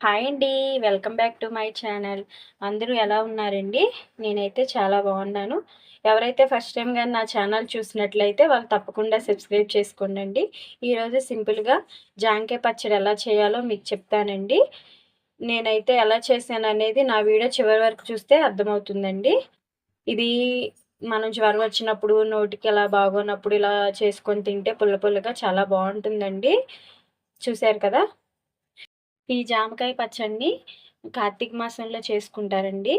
Hi అండి. Welcome back to my channel. అందరూ ఎలా ఉన్నారండి? నేనైతే చాలా బాగున్నాను. ఎవరైతే ఫస్ట్ టైం కానీ నా ఛానల్ చూసినట్లయితే వాళ్ళు తప్పకుండా సబ్స్క్రైబ్ చేసుకోండి ఈరోజు సింపుల్గా జాంకాయ పచ్చడి ఎలా చేయాలో మీకు చెప్తానండి. నేనైతే ఎలా చేశాను అనేది నా వీడియో చివరి వరకు చూస్తే అర్థమవుతుందండి. ఇది మనం జ్వరం వచ్చినప్పుడు నోటికి ఎలా బాగోనప్పుడు ఇలా చేసుకొని తింటే పుల్ల పుల్లగా చాలా బాగుంటుందండి. చూశారు కదా? ఈ జామకాయ పచ్చడిని కార్తీక మాసంలో చేసుకుంటారండి.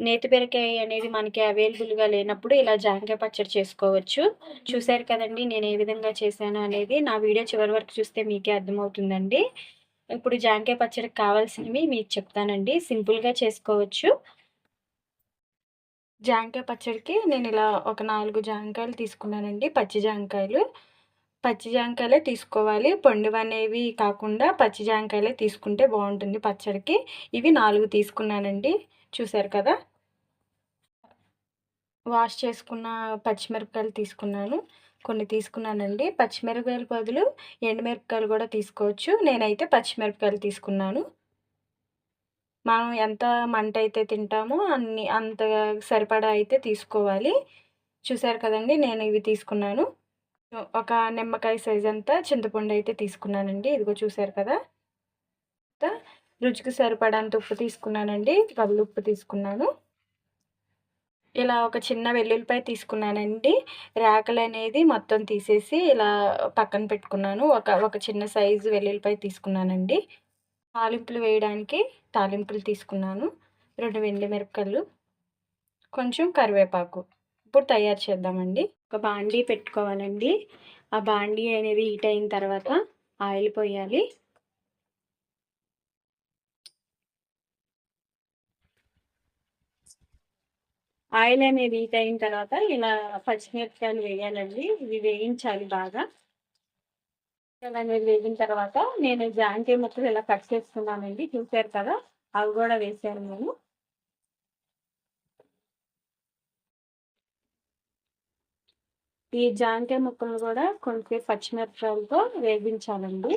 నేతి పెరకాయ అనేది మనకి అవైలబుల్గా లేనప్పుడు ఇలా జామకాయ పచ్చడి చేసుకోవచ్చు. చూసారు కదండి నేను ఏ విధంగా చేశాను అనేది. నా వీడియో చివరి వరకు చూస్తే మీకే అర్థమవుతుందండి. ఇప్పుడు జామకాయ పచ్చడికి కావాల్సినవి మీకు చెప్తానండి. సింపుల్గా చేసుకోవచ్చు. జామకాయ పచ్చడికి నేను ఇలా ఒక నాలుగు జామకాయలు తీసుకున్నానండి. పచ్చి జామకాయలు. పచ్చి జాంకాయలే తీసుకోవాలి. పండువి అనేవి కాకుండా పచ్చి జాంకాయలే తీసుకుంటే బాగుంటుంది పచ్చడికి. ఇవి నాలుగు తీసుకున్నానండి. చూసారు కదా? వాష్ చేసుకున్న పచ్చిమిరపకాయలు తీసుకున్నాను. కొన్ని తీసుకున్నానండి. పచ్చిమిరపకాయల బదులు ఎండుమిరపకాయలు కూడా తీసుకోవచ్చు. నేనైతే పచ్చిమిరపకాయలు తీసుకున్నాను. మనం ఎంత మంట అయితే తింటామో అన్ని అంత సరిపడా అయితే తీసుకోవాలి. చూసారు కదండి? నేను ఇవి తీసుకున్నాను. ఒక నిమ్మకాయ సైజ్ అంతా చింతపండు అయితే తీసుకున్నానండి. ఇదిగో చూసారు కదా? రుచికి సరిపడంత ఉప్పు తీసుకున్నానండి. కళ్ళు ఉప్పు తీసుకున్నాను. ఇలా ఒక చిన్న వెల్లుల్లిపాయ తీసుకున్నానండి. రేకలు అనేది మొత్తం తీసేసి ఇలా పక్కన పెట్టుకున్నాను. ఒక ఒక చిన్న సైజు వెల్లుల్లిపాయ తీసుకున్నానండి. తాలింపులు వేయడానికి తాలింపులు తీసుకున్నాను. రెండు వెండి మిరపకాయలు కొంచెం కరివేపాకు. ఇప్పుడు తయారు చేద్దామండి. ఒక బాండీ పెట్టుకోవాలండి. ఆ బాండీ అనేది హీట్ అయిన తర్వాత ఆయిల్ పోయాలి. ఆయిల్ అనేది హీట్ అయిన తర్వాత ఇలా పచ్చిమిరపకాయలు వేయాలండి. ఇవి వేయించాలి బాగా. అనేది వేగిన తర్వాత నేను జాంకాయ ముక్కలు ఇలా కట్ చేసుకున్నానండి. చూసారు కదా? అవి కూడా వేసాను నేను. ఈ జాంకాయ ముక్కలు కూడా కొంచెం పచ్చిమిరపకాయలతో వేగించాలండి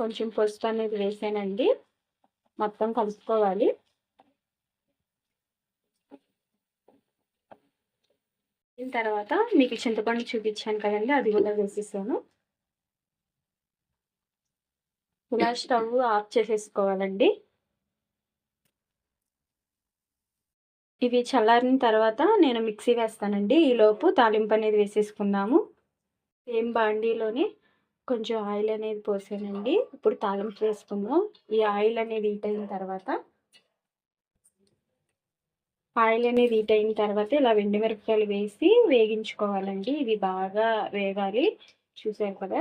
కొంచెం పసుపు అనేది వేసానండి. మొత్తం కలుపుకోవాలి. తర్వాత మీకు చింతపండు చూపించాను కదండి అది కూడా వేసేసాను. ఇలా స్టవ్ ఆఫ్ చేసేసుకోవాలండి. ఇవి చల్లారిన తర్వాత నేను మిక్సీ వేస్తానండి. ఈలోపు తాలింపు అనేది వేసేసుకుందాము. సేమ్ బాండీలోనే కొంచెం ఆయిల్ అనేది పోసానండి. ఇప్పుడు తాలింపు వేసుకుందాం. ఈ ఆయిల్ అనేది హీట్ అయిన తర్వాత ఆయిల్ అనేది హీట్ అయిన తర్వాత ఇలా వెండి మిరపకాయలు వేసి వేగించుకోవాలండి. ఇవి బాగా వేగాలి. చూసారు కదా?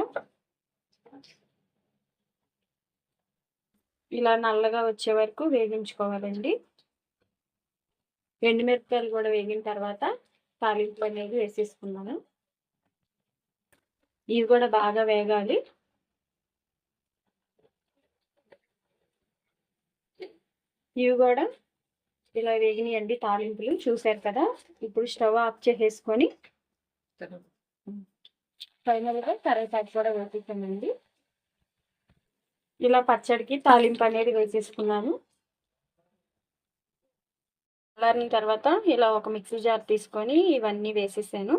ఇలా నల్లగా వచ్చే వరకు వేగించుకోవాలండి. ఎండుమిరపకాయలు కూడా వేగిన తర్వాత తాలింపు అనేది వేసేసుకున్నాను. ఇవి కూడా బాగా వేగాలి. ఇవి కూడా ఇలా వేగినాయండి తాలింపులు. చూసారు కదా? ఇప్పుడు స్టవ్ ఆఫ్ చేసేసుకొని ఫైనల్గా కరేపాకు కూడా వేసేసానండి ఇలా పచ్చడికి తాలింపు అనేది వేసేసుకున్నాను. చల్లారిన తర్వాత ఇలా ఒక మిక్సీ జార్ తీసుకొని ఇవన్నీ వేసేసాను.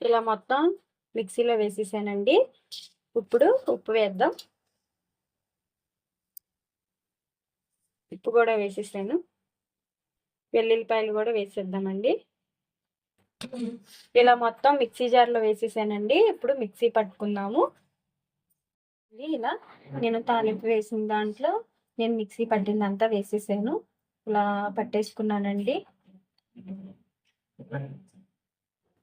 ఇలా మొత్తం మిక్సీలో వేసేసానండి. ఇప్పుడు ఉప్పు వేద్దాం. ఉప్పు కూడా వేసేసాను. వెల్లుల్లిపాయలు కూడా వేసేద్దామండి. ఇలా మొత్తం మిక్సీ జార్లో వేసేసానండి. ఇప్పుడు మిక్సీ పట్టుకుందాము. ఇలా నేను తాలింపు వేసిన దాంట్లో నేను మిక్సీ పట్టిందంతా వేసేసాను. ఇలా పట్టేసుకున్నానండి.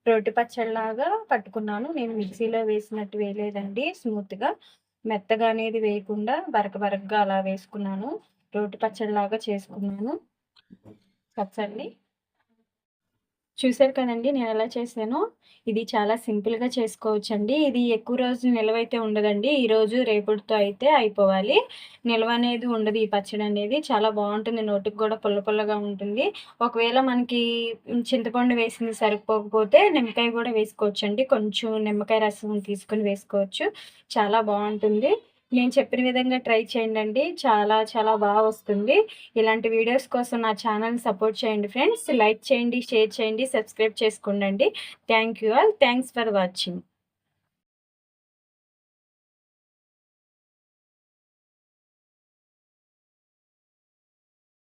రోటి పచ్చడిలాగా పట్టుకున్నాను. నేను మిక్సీలో వేసినట్టు వేయలేదండి. స్మూత్గా మెత్తగా అనేది వేయకుండా బరక బరకగా అలా వేసుకున్నాను. రోటి పచ్చడిలాగా చేసుకున్నాను. పచ్చండి. చూసారు కదండీ నేను ఎలా చేశాను ఇది చాలా సింపుల్‌గా చేసుకోవచ్చండి. ఇది ఎక్కువ రోజులు నిలవైతే ఉండదండి. ఈరోజు రేపటితో అయితే అయిపోవాలి. నిల్వ అనేది ఉండదు ఈ పచ్చడి అనేది. చాలా బాగుంటుంది నోటికి కూడా పుల్ల పుల్లగా ఉంటుంది. ఒకవేళ మనకి చింతపండు వేసింది సరిపోకపోతే నిమ్మకాయ కూడా వేసుకోవచ్చండి. కొంచెం నిమ్మకాయ రసం తీసుకొని వేసుకోవచ్చు. చాలా బాగుంటుంది నేను చెప్పిన విధంగా ట్రై చేయండండి. చాలా చాలా బాగా వస్తుంది. ఇలాంటి వీడియోస్ కోసం నా ఛానల్‌ని సపోర్ట్ చేయండి ఫ్రెండ్స్. లైక్ చేయండి, షేర్ చేయండి, సబ్స్క్రైబ్ చేసుకోండి thank you all. Thanks for watching.